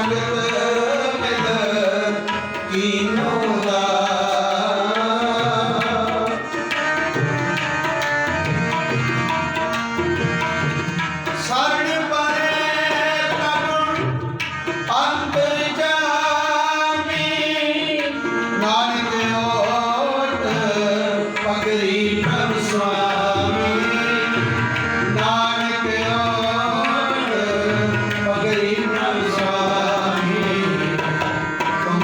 ਸੰਗਤ ਮਿਲ ਕੀਨੋ ਦਾ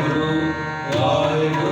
ਵਾਹਿਗੁਰੂ ਵਾਹਿਗੁਰੂ।